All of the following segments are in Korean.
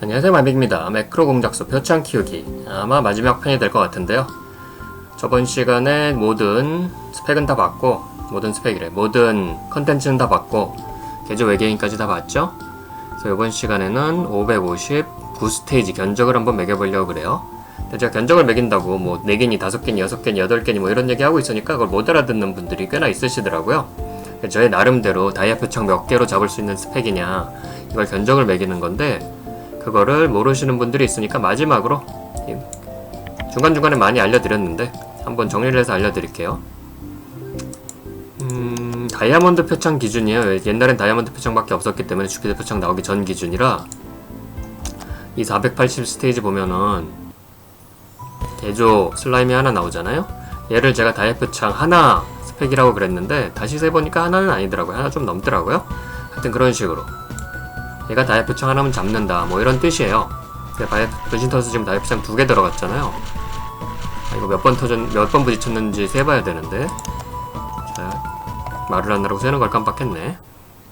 안녕하세요 마빅입니다. 매크로 공작소 표창 키우기 아마 마지막 편이 될 것 같은데요. 저번 시간에 모든 스펙은 다 봤고 모든 스펙이래 모든 컨텐츠는 다 봤고 개조 외계인까지 다 봤죠? 그래서 이번 시간에는 559 스테이지 견적을 한번 매겨보려고 그래요. 제가 견적을 매긴다고 뭐 4개니 5개니 6개니 8개니 뭐 이런 얘기 하고 있으니까 그걸 못 알아듣는 분들이 꽤나 있으시더라고요. 저의 나름대로 다이아 표창 몇 개로 잡을 수 있는 스펙이냐 이걸 견적을 매기는 건데 그거를 모르시는 분들이 있으니까 마지막으로 이 중간중간에 많이 알려드렸는데 한번 정리를 해서 알려드릴게요. 음, 다이아몬드 표창 기준이에요. 옛날엔 다이아몬드 표창밖에 없었기 때문에 주피터 표창 나오기 전 기준이라 이 480 스테이지 보면은 개조 슬라임이 하나 나오잖아요. 얘를 제가 다이아 표창 하나 스펙이라고 그랬는데 다시 세보니까 하나는 아니더라고요. 하나 좀 넘더라고요. 하여튼 그런 식으로 얘가 다이아 표창 하나면 잡는다. 뭐 이런 뜻이에요. 근데 다이아 변신 터스 지금 다이아 표창 두 개 들어갔잖아요. 아, 이거 몇 번 터졌 몇 번 부딪혔는지 세봐야 되는데. 자 말을 하느라고 세는 걸 깜빡했네.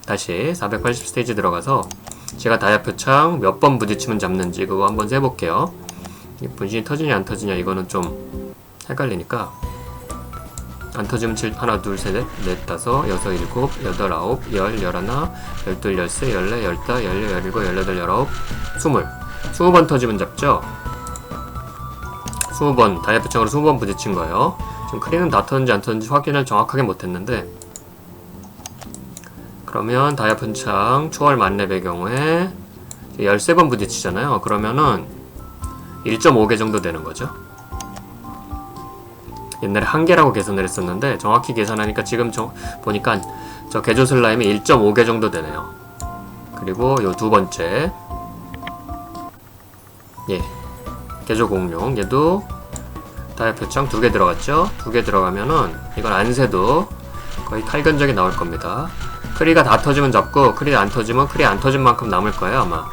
다시 480 스테이지 들어가서 제가 다이아 표창 몇 번 부딪히면 잡는지 그거 한번 세볼게요. 이 분신이 터지냐 안 터지냐 이거는 좀 헷갈리니까 안 터지면 7, 하나, 둘, 셋, 넷, 넷, 다섯, 여섯, 일곱, 여덟, 아홉, 열, 열하나, 열둘, 열세, 열네, 열다, 열여, 열일곱, 열여덟, 열아홉, 스물. 스무 번 터지면 잡죠? 스무 번, 다이아표창으로 스무 번 부딪힌 거예요. 지금 크리는 다 터졌는지 안 터졌는지 확인을 정확하게 못했는데, 그러면 다이아표창 초월 만렙의 경우에 13번 부딪히잖아요. 그러면은 1.5개 정도 되는 거죠. 옛날에 한 개라고 계산을 했었는데 정확히 계산하니까 지금 저, 보니까 저 개조 슬라임이 1.5개 정도 되네요. 그리고 요 두 번째 예 개조 공룡 얘도 다이아 표창 두 개 들어갔죠? 두 개 들어가면은 이건 안 세도 거의 칼견적이 나올 겁니다. 크리가 다 터지면 잡고 크리가 안 터지면 크리 안 터진 만큼 남을 거예요 아마.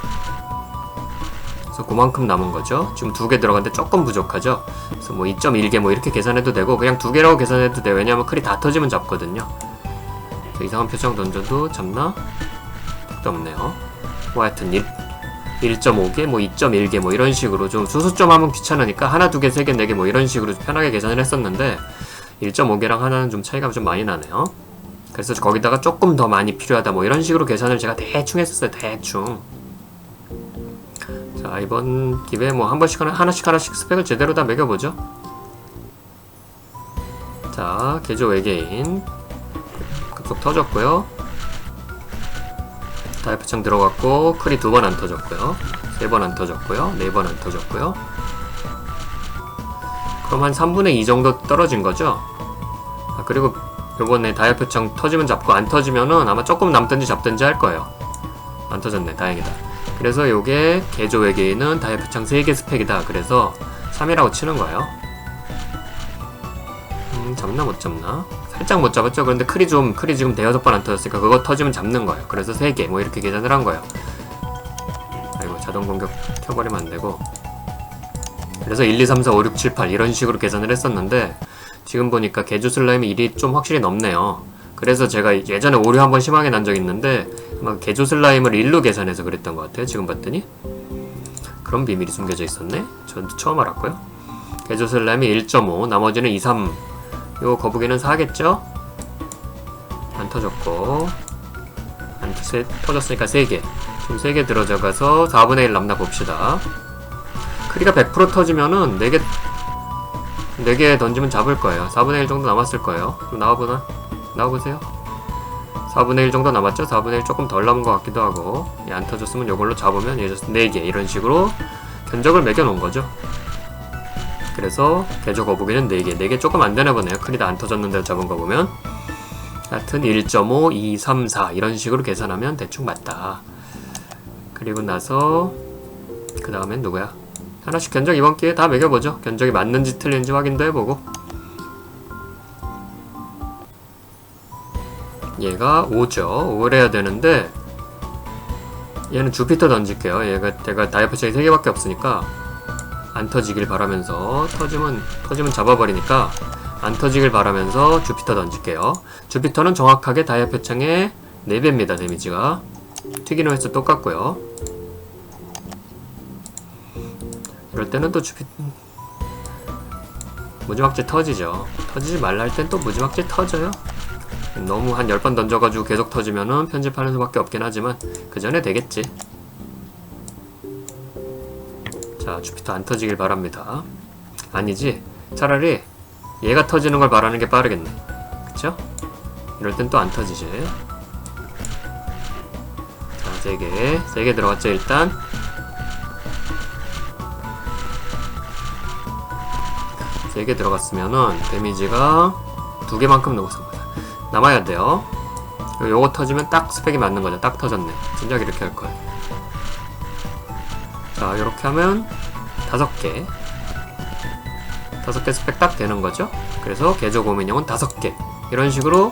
그래서 그만큼 남은 거죠. 지금 두 개 들어갔는데 조금 부족하죠. 그래서 뭐 2.1개 뭐 이렇게 계산해도 되고 그냥 두 개라고 계산해도 돼요. 왜냐하면 크리 다 터지면 잡거든요. 이상한 표정 던져도 잡나? 택도 없네요. 뭐 하여튼 1, 1.5개, 뭐 2.1개 뭐 이런 식으로 좀 수수점 하면 귀찮으니까 하나, 두 개, 세 개, 네 개 뭐 이런 식으로 편하게 계산을 했었는데 1.5개랑 하나는 좀 차이가 좀 많이 나네요. 그래서 거기다가 조금 더 많이 필요하다 뭐 이런 식으로 계산을 제가 대충 했었어요. 대충. 자 이번 기회에 뭐 한 번씩 하나, 하나씩 하나씩 스펙을 제대로 다 매겨보죠. 자 개조 외계인. 급속 터졌고요. 다이프창 들어갔고 크리 두 번 안 터졌고요. 세 번 안 터졌고요. 네 번 안 터졌고요. 그럼 한 3분의 2 정도 떨어진 거죠? 아 그리고 요번에 다이아표창 터지면 잡고 안 터지면은 아마 조금 남든지 잡든지 할 거예요. 안 터졌네 다행이다 그래서 요게 개조 외계인은 다이아표창 3개 스펙이다. 그래서 3이라고 치는 거예요. 음, 잡나 못 잡나? 살짝 못 잡았죠? 그런데 크리 좀, 크리 지금 대여섯 번 안 터졌으니까 그거 터지면 잡는 거예요. 그래서 3개, 뭐 이렇게 계산을 한 거예요. 아이고, 자동 공격 켜버리면 안 되고. 그래서 1, 2, 3, 4, 5, 6, 7, 8 이런 식으로 계산을 했었는데 지금 보니까 개조 슬라임이 1이 좀 확실히 넘네요. 그래서 제가 예전에 오류 한번 심하게 난 적 있는데 아마 개조 슬라임을 1로 계산해서 그랬던 것 같아요. 지금 봤더니 그런 비밀이 숨겨져 있었네. 저도 처음 알았고요. 개조 슬라임이 1.5, 나머지는 2, 3. 요 거북이는 4겠죠? 안 터졌고 안 세, 터졌으니까 3개. 지금 3개 들어져가서 4분의 1 남나 봅시다. 크리가 100% 터지면은 4개 4개 던지면 잡을 거예요. 4분의 1 정도 남았을 거예요. 좀 나와보나? 나와보세요. 4분의 1 정도 남았죠? 4분의 1 조금 덜 남은 것 같기도 하고 예, 안 터졌으면 이걸로 잡으면 얘 4개 이런 식으로 견적을 매겨 놓은 거죠. 그래서 개조 거북이는 4개 4개 조금 안 되나 보네요. 크리다 안 터졌는데 잡은 거 보면 하여튼 1.5, 2, 3, 4 이런 식으로 계산하면 대충 맞다. 그리고 나서 그 다음엔 누구야? 하나씩 견적 이번 기회에 다 매겨보죠. 견적이 맞는지 틀린지 확인도 해보고 얘가 5죠. 5를 해야 되는데 얘는 주피터 던질게요. 얘가 제가 다이아프창이 3개밖에 없으니까 안 터지길 바라면서 터지면 터지면 잡아버리니까 안 터지길 바라면서 주피터 던질게요. 주피터는 정확하게 다이아 표창의 4배입니다. 데미지가 튀기는 횟수 똑같고요. 이럴 때는 또 주피 무지막지 터지죠. 터지지 말라 할 땐 또 무지막지 터져요. 너무 한 10번 던져가지고 계속 터지면은 편집하는 수밖에 없긴 하지만 그 전에 되겠지. 자, 주피터 안 터지길 바랍니다. 아니지. 차라리 얘가 터지는 걸 바라는 게 빠르겠네. 그쵸? 이럴 땐 또 안 터지지. 자, 세 개. 세개 들어갔죠, 일단. 세개 들어갔으면은 데미지가 두 개만큼 넘었습니다. 남아야 돼요. 요거 터지면 딱 스펙이 맞는 거죠. 딱 터졌네. 진작 이렇게 할 걸. 자, 이렇게 하면 다섯 개. 다섯 개 스펙 딱 되는 거죠. 그래서 개조 고민형은 다섯 개. 이런 식으로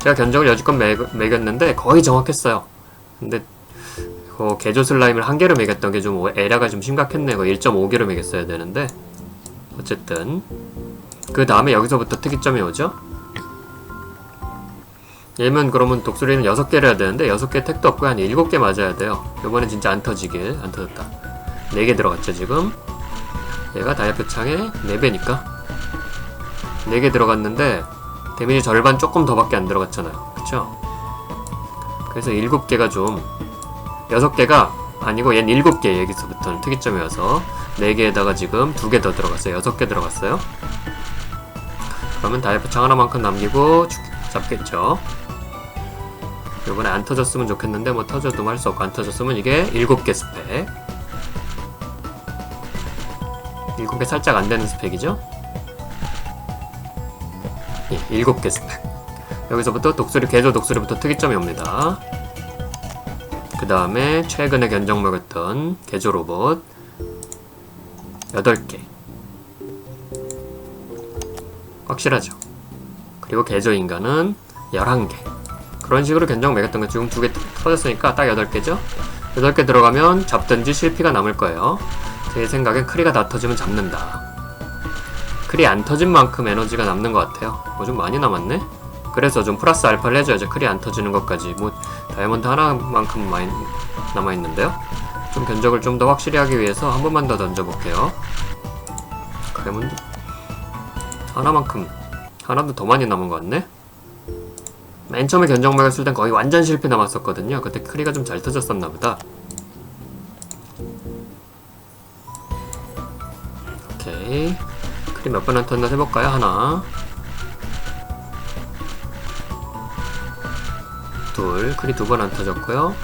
제가 견적을 여지껏 매g, 매겼는데 거의 정확했어요. 근데 그 개조 슬라임을 한 개로 매겼던 게 좀 에러가 좀 심각했네요. 1.5개로 매겼어야 되는데 어쨌든 그 다음에 여기서부터 특이점이 오죠. 얘면 그러면 독수리는 6개를 해야 되는데 6개 택도 없고 한 7개 맞아야 돼요. 요번엔 진짜 안 터지길 안 터졌다. 4개 들어갔죠 지금. 얘가 다이아표 창에 4배니까 4개 들어갔는데 데미지 절반 조금 더 밖에 안 들어갔잖아요. 그쵸? 그래서 7개가 좀 6개가 아니고 얘는 7개 여기서부터는 특이점이어서 4개에다가 지금 2개 더 들어갔어요. 6개 들어갔어요. 그러면 다이아표 창 하나만큼 남기고 죽- 잡겠죠. 요번에 안 터졌으면 좋겠는데 뭐 터져도 할수 없고 안 터졌으면 이게 7개 스펙. 7개 살짝 안 되는 스펙이죠? 예, 7개 스펙. 여기서부터 독수리 개조 독수리부터 특이점이 옵니다. 그 다음에 최근에 견적 먹였던 개조 로봇. 8개. 확실하죠? 그리고 개조 인간은 11개 그런 식으로 견적 매겼던 거 지금 두 개 터졌으니까 딱 8개죠? 8개 들어가면 잡든지 실피가 남을 거예요. 제 생각엔 크리가 다 터지면 잡는다. 크리 안 터진 만큼 에너지가 남는 것 같아요. 뭐 좀 많이 남았네? 그래서 좀 플러스 알파를 해줘야죠. 크리 안 터지는 것까지. 뭐, 다이아몬드 하나만큼 많이 남아있는데요? 좀 견적을 좀 더 확실히 하기 위해서 한 번만 더 던져볼게요. 다이아몬드 하나만큼, 하나도 더 많이 남은 것 같네? 맨 처음에 견적 먹였을 땐 거의 완전 실패 남았었거든요. 그때 크리가 좀 잘 터졌었나 보다. 오케이. 크리 몇 번안 터졌나 해볼까요? 하나. 둘. 크리 두 번 안 터졌고요.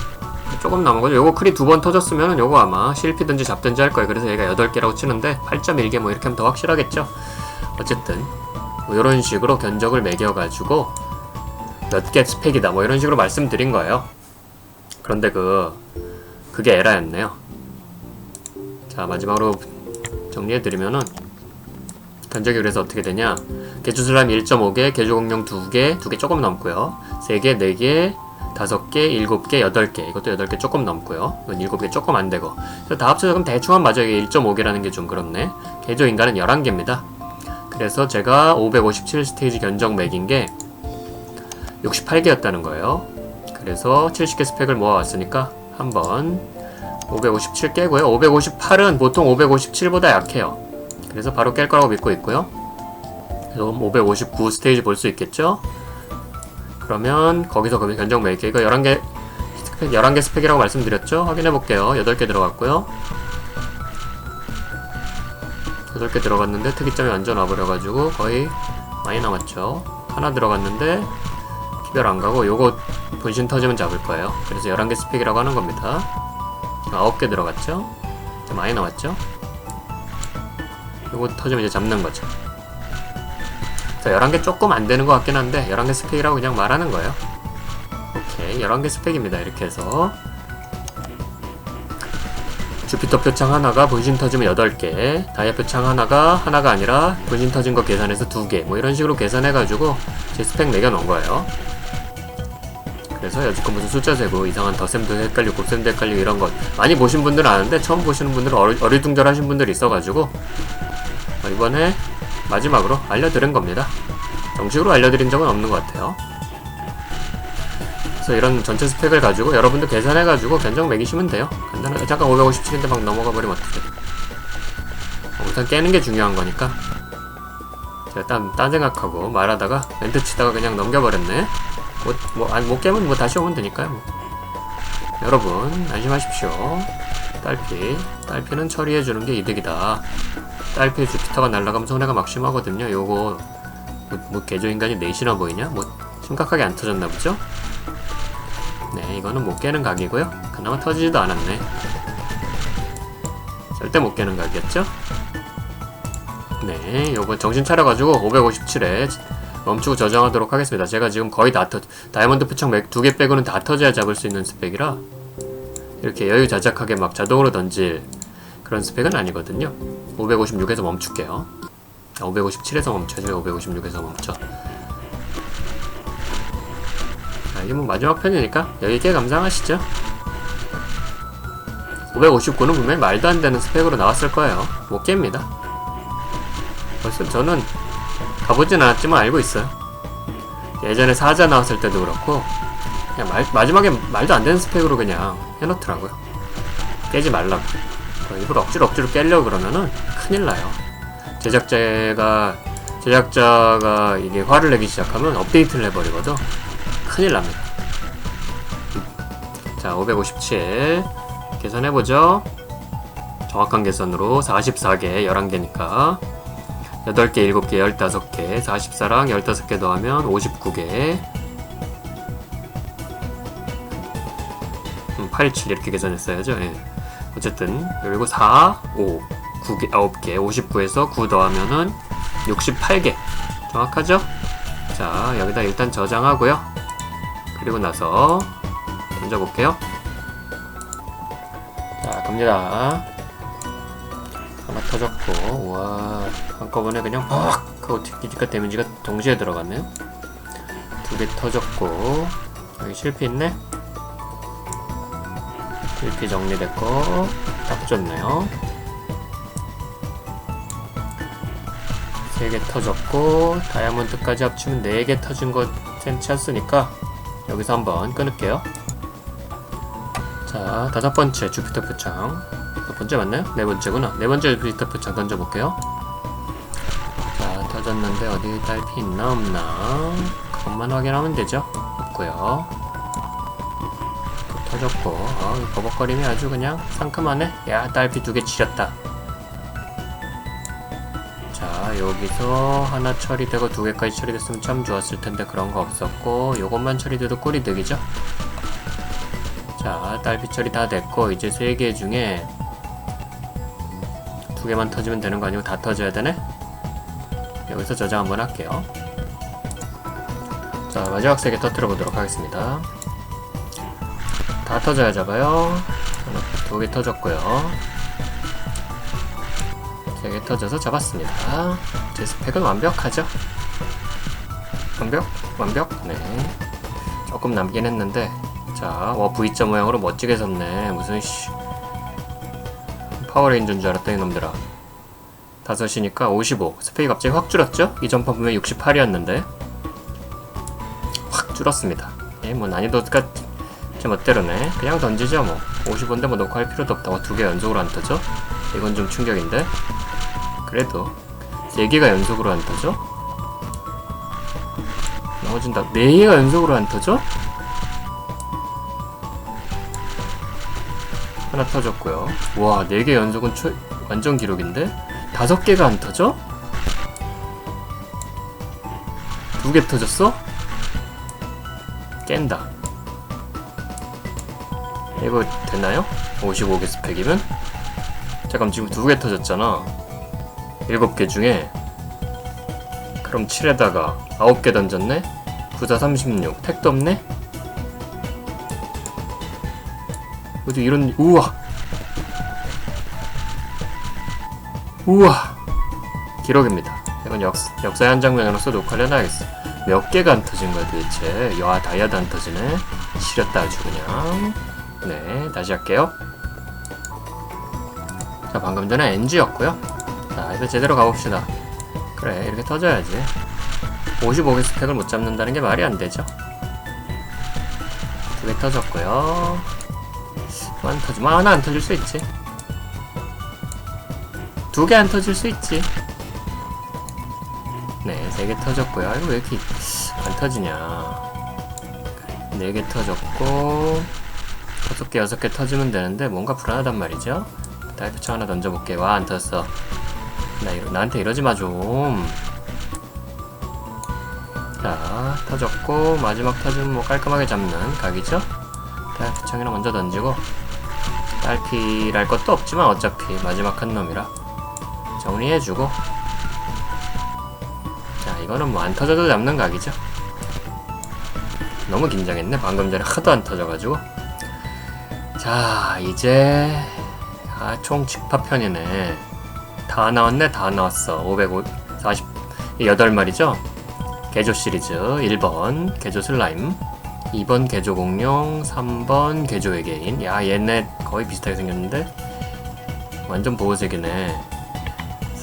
조금 남은 거죠. 요거 크리 두 번 터졌으면 요거 아마 실피든지 잡든지 할 거예요. 그래서 얘가 8개라고 치는데 8.1개 뭐 이렇게 하면 더 확실하겠죠. 어쨌든 뭐 이런 식으로 견적을 매겨가지고 몇 개 스펙이다. 뭐 이런 식으로 말씀드린 거예요. 그런데 그 그게 에라였네요. 자 마지막으로 정리해드리면은 견적이 그래서 어떻게 되냐? 개주슬람 1.5개, 개주공룡 2개, 2개 조금 넘고요. 3개, 4개, 5개, 7개, 8개. 이것도 8개 조금 넘고요. 이건 7개 조금 안되고. 그래서 다 합쳐서 그럼 대충 한 맞아요 1.5개라는 게 좀 그렇네. 개조 인간은 11개입니다. 그래서 제가 557 스테이지 견적 매긴 게 68개였다는 거예요. 그래서 70개 스펙을 모아왔으니까 한번 557 깨고요. 558은 보통 557보다 약해요. 그래서 바로 깰 거라고 믿고 있고요. 그래서 559 스테이지 볼 수 있겠죠? 그러면 거기서 그러면 견적 몇 개? 이거 11개 11개 스펙이라고 말씀드렸죠? 확인해 볼게요. 8개 들어갔고요. 8개 들어갔는데 특이점이 완전 와버려가지고 거의 많이 남았죠. 하나 들어갔는데 기별 안 가고 요거 분신 터지면 잡을 거예요. 그래서 11개 스펙이라고 하는 겁니다. 9개 들어갔죠? 좀 많이 남았죠? 요거 터지면 이제 잡는 거죠. 그래서 11개 조금 안 되는 것 같긴 한데 11개 스펙이라고 그냥 말하는 거예요. 오케이 11개 스펙입니다. 이렇게 해서 주피터 표창 하나가 분신 터지면 8개, 다이아 표창 하나가 하나가 아니라 분신 터진 거 계산해서 2개, 뭐 이런 식으로 계산해가지고 제 스펙 매겨놓은 거예요. 그래서 여지껏 무슨 숫자 세고 이상한 더셈도 헷갈리고 곱셈도 헷갈리고 이런 것 많이 보신 분들은 아는데 처음 보시는 분들은 어리, 어리둥절하신 분들이 있어가지고 어, 이번에 마지막으로 알려드린 겁니다. 정식으로 알려드린 적은 없는 것 같아요. 그래서 이런 전체 스펙을 가지고 여러분도 계산해가지고 견적 매기시면 돼요. 간단하게 잠깐 557인데 막 넘어가 버리면 어떡해. 우선 깨는 게 중요한 거니까 제가 딴, 딴 생각하고 말하다가 멘트 치다가 그냥 넘겨버렸네 못, 뭐, 아니, 못 깨면 뭐 다시 오면 되니까요 뭐. 여러분 안심하십시오 딸피 딸피는 처리해주는 게 이득이다 딸피 주피터가 날아가면 손해가 막심하거든요 요거 뭐, 뭐 개조인간이 넷이나 보이냐? 뭐 심각하게 안 터졌나 보죠? 네 이거는 못 깨는 각이고요 그나마 터지지도 않았네 절대 못 깨는 각이었죠? 네 요거 정신 차려가지고 557에 멈추고 저장하도록 하겠습니다. 제가 지금 거의 다 터, 다이아몬드 표창 두 개 빼고는 다 터져야 잡을 수 있는 스펙이라 이렇게 여유자작하게 막 자동으로 던질 그런 스펙은 아니거든요. 556에서 멈출게요. 557에서 멈춰줘요. 556에서 멈춰. 자, 이게 뭐 마지막 편이니까 여유 있게 감상하시죠. 559는 분명히 말도 안 되는 스펙으로 나왔을 거예요. 못 깹니다. 벌써 저는 가보진 않았지만 알고 있어요. 예전에 사자 나왔을 때도 그렇고 그냥 말, 마지막에 말도 안 되는 스펙으로 그냥 해놓더라고요. 깨지 말라고. 어, 일부러 억지로 억지로 깨려고 그러면은 큰일 나요. 제작자가 제작자가 이게 화를 내기 시작하면 업데이트를 해버리거든. 큰일 납니다. 자 557 계산해보죠. 정확한 계산으로 44개 11개니까 8개 7개 15개 44랑 15개 더하면 59개. 음, 87 이렇게 계산했어야죠. 예. 어쨌든 그리고 4, 5, 9개, 9개, 59에서 9 더하면은 68개. 정확하죠? 자 여기다 일단 저장하고요. 그리고 나서 던져볼게요. 자 갑니다 하나 터졌고. 우와 한꺼번에 그냥 팍 하고 튀기니까 데미지가 동시에 들어갔네요. 두 개 터졌고. 여기 실패 있네? 실패 정리됐고. 딱 좋네요. 세 개 터졌고 다이아몬드까지 합치면 네 개 터진 거 괜찮으니까? 여기서 한번 끊을게요. 자 다섯 번째 주피터 표창 몇 번째 맞나요? 네 번째구나. 네 번째 주피터 표창 던져볼게요. 자 터졌는데 어디 딸피 있나 없나? 그것만 확인하면 되죠? 없고요. 또 터졌고 어, 이 버벅거림이 아주 그냥 상큼하네. 야 딸피 두개 치렸다. 자 여기서 하나 처리되고 두 개까지 처리됐으면 참 좋았을 텐데 그런 거 없었고 요것만 처리돼도 꿀이 득이죠? 자 딸피 처리 다 됐고 이제 세 개 중에 두 개만 터지면 되는 거 아니고 다 터져야 되네? 여기서 저장 한번 할게요. 자 마지막 세 개 터뜨려 보도록 하겠습니다. 다 터져야 잡아요. 두 개 터졌고요. 세 개 터져서 잡았습니다. 제 스펙은 완벽하죠? 완벽? 완벽? 네. 조금 남긴 했는데. 자, 와 V자 모양으로 멋지게 섰네. 무슨 씨 파워레인저인 줄 알았다 이놈들아 5시니까 55 스펙이 갑자기 확 줄었죠? 이전 판 보면 68이었는데 확 줄었습니다 예, 뭐 난이도가 제 멋대로네 그냥 던지죠 뭐 55인데 뭐 놓고 할 필요도 없다고 두 개 연속으로 안 터져? 이건 좀 충격인데 그래도 3개가 연속으로 안 터져? 나머진 다 4개가 연속으로 안 터져? 하나 터졌고요 와 4개 연속은 초, 완전 기록인데? 5개가 안 터져? 두개 터졌어? 깬다 이거 되나요? 55개 스펙이면? 잠깐 지금 두개 터졌잖아 7개 중에 그럼 7에다가 9개 던졌네? 9사 36 택도 없네? 어디 이런 우와. 우와. 기록입니다. 이건 역, 역사의 한 장면으로서 녹화를 해놔야겠어. 몇 개가 안 터진 거야 도대체? 야 다이아도 안 터지네. 시렸다 아주 그냥. 네 다시 할게요. 자 방금 전에 NG였고요. 자 이제 제대로 가봅시다. 그래 이렇게 터져야지. 55개 스펙을 못 잡는다는 게 말이 안 되죠. 두개 터졌고요 안 터지면 하나 안 터질 수 있지 두 개 안 터질 수 있지. 네, 세 개 터졌고요. 이거 왜 이렇게 안 터지냐. 네 개 터졌고, 다섯 개, 여섯 개 터지면 되는데 뭔가 불안하단 말이죠. 다이프창 하나 던져볼게. 와, 안 터졌어. 나 이러, 나한테 이러지 마 좀. 자, 터졌고 마지막 터지면 뭐 깔끔하게 잡는 각이죠. 다이프창이나 먼저 던지고 딸피랄 것도 없지만 어차피 마지막 한 놈이라 정리해주고 자 이거는 뭐 안 터져도 잡는 각이죠. 너무 긴장했네. 방금 전에 하도 안 터져가지고. 자 이제 아, 총 직파편이네. 다 나왔네, 다 나왔어. 540, 8마리죠? 개조 시리즈 1번 개조 슬라임 2번 개조 공룡 3번 개조 외계인 야 얘네 거의 비슷하게 생겼는데 완전 보호색이네.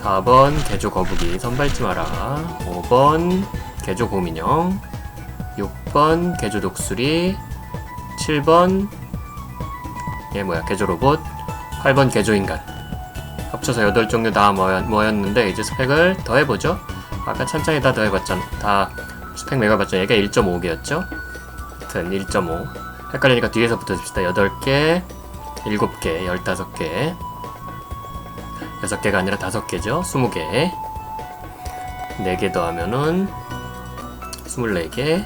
4번 개조 거북이 선발지 마라. 5번 개조 곰인형. 6번 개조 독수리. 7번 얘 뭐야? 개조 로봇. 8번 개조 인간. 합쳐서 8종류 다 모였, 모였는데 이제 스펙을 더해보죠. 아까 찬찬히 다 더해봤잖아 다 스펙 매겨봤죠 얘가 1.5개였죠? 하여튼 1.5 헷갈리니까 뒤에서부터 줍시다. 8개 7개 15개. 6개가 아니라 5개죠? 20개. 4개 더하면은 24개.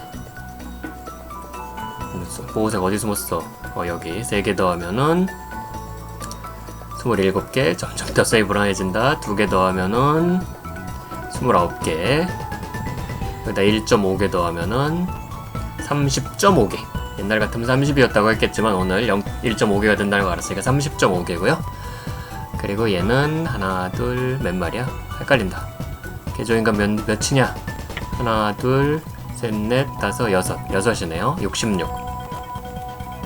보호색 어디 숨었어? 어 여기. 3개 더하면은 27개. 점점 더 세이 불안해진다. 2개 더하면은 29개. 여기다 1.5개 더하면은 30.5개 옛날 같으면 30이었다고 했겠지만 오늘 0, 1.5개가 된다는 거 알았으니까 30.5개고요. 그리고 얘는 하나 둘 몇 마리야? 헷갈린다. 개조인간 몇, 몇이냐? 하나 둘 셋 넷 다섯 여섯. 여섯이네요. 66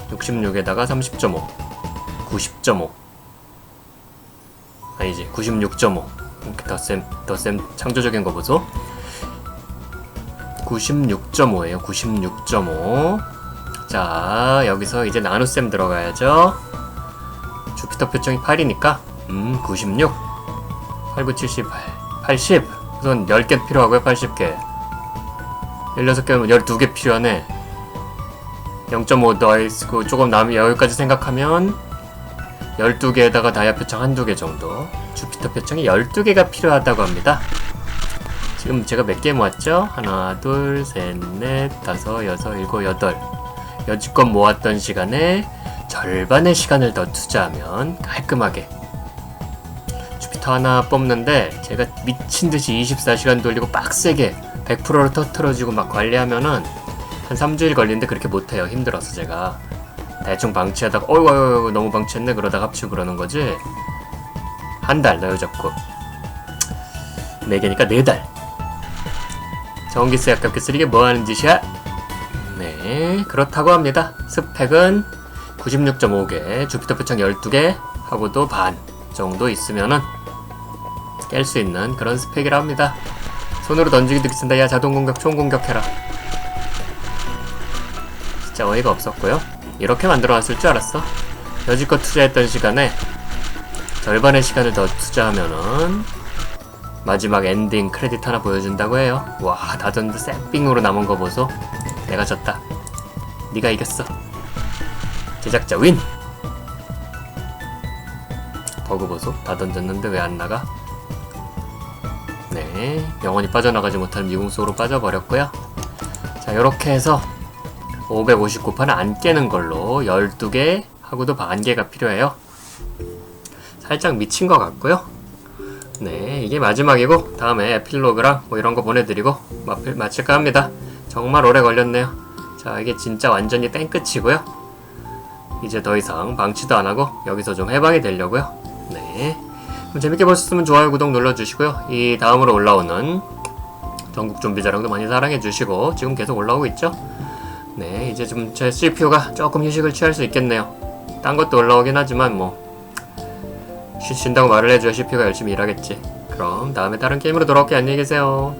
66에다가 30.5 90.5 아니지 96.5 이렇게 덧셈 덧셈 창조적인 거 보소. 96.5에요. 96.5 자 여기서 이제 나눗셈 들어가야죠. 주피터 표정이 8이니까 음96 8 9 78 80 우선 10개 필요하고요 80개. 16개면 12개 필요하네. 0.5 더있고 조금 남 여기까지 생각하면 12개에다가 다이아 표창 한두 개 정도. 주피터 표창이 12개가 필요하다고 합니다. 지금 제가 몇 개 모았죠? 하나 둘 셋 넷 다섯 여섯 일곱 여덟 여지껏 모았던 시간에 절반의 시간을 더 투자하면 깔끔하게. 주피터 하나 뽑는데 제가 미친듯이 24시간 돌리고 빡세게 100%로 터트려주고 막 관리하면은 한 3주일 걸리는데 그렇게 못해요. 힘들어서 제가. 대충 방치하다가 어이구 어이구 너무 방치했네. 그러다가 합치고 그러는 거지. 한 달 넣어 잡고. 4개니까 4달. 전기세 아깝게 쓰리게 뭐하는 짓이야? 네 그렇다고 합니다. 스펙은 96.5개 주피터 표창 12개 하고도 반 정도 있으면은 깰 수 있는 그런 스펙이라 합니다. 손으로 던지기도 비싼다. 야 자동 공격 총 공격해라. 진짜 어이가 없었고요. 이렇게 만들어놨을 줄 알았어. 여지껏 투자했던 시간에 절반의 시간을 더 투자하면은 마지막 엔딩 크레딧 하나 보여준다고 해요. 와 다전드 쌩빙으로 남은 거 보소. 내가 졌다 네가 이겼어 제작자 윈 버그 보소 다 던졌는데 왜 안 나가 네 영원히 빠져나가지 못한 미궁 속으로 빠져버렸고요 자 요렇게 해서 559판은 안 깨는 걸로 12개 하고도 반 개가 필요해요. 살짝 미친 것 같고요. 네, 이게 마지막이고 다음에 에필로그랑 뭐 이런 거 보내드리고 마, 마칠까 합니다. 정말 오래 걸렸네요. 자, 이게 진짜 완전히 땡끝이고요. 이제 더 이상 방치도 안 하고 여기서 좀 해방이 되려고요. 네. 그럼 재밌게 보셨으면 좋아요, 구독 눌러주시고요. 이 다음으로 올라오는 전국 좀비 자랑도 많이 사랑해주시고 지금 계속 올라오고 있죠? 네, 이제 좀 제 CPU가 조금 휴식을 취할 수 있겠네요. 딴 것도 올라오긴 하지만 뭐 쉬, 쉰다고 말을 해줘야 CPU가 열심히 일하겠지. 그럼 다음에 다른 게임으로 돌아올게 안녕히 계세요.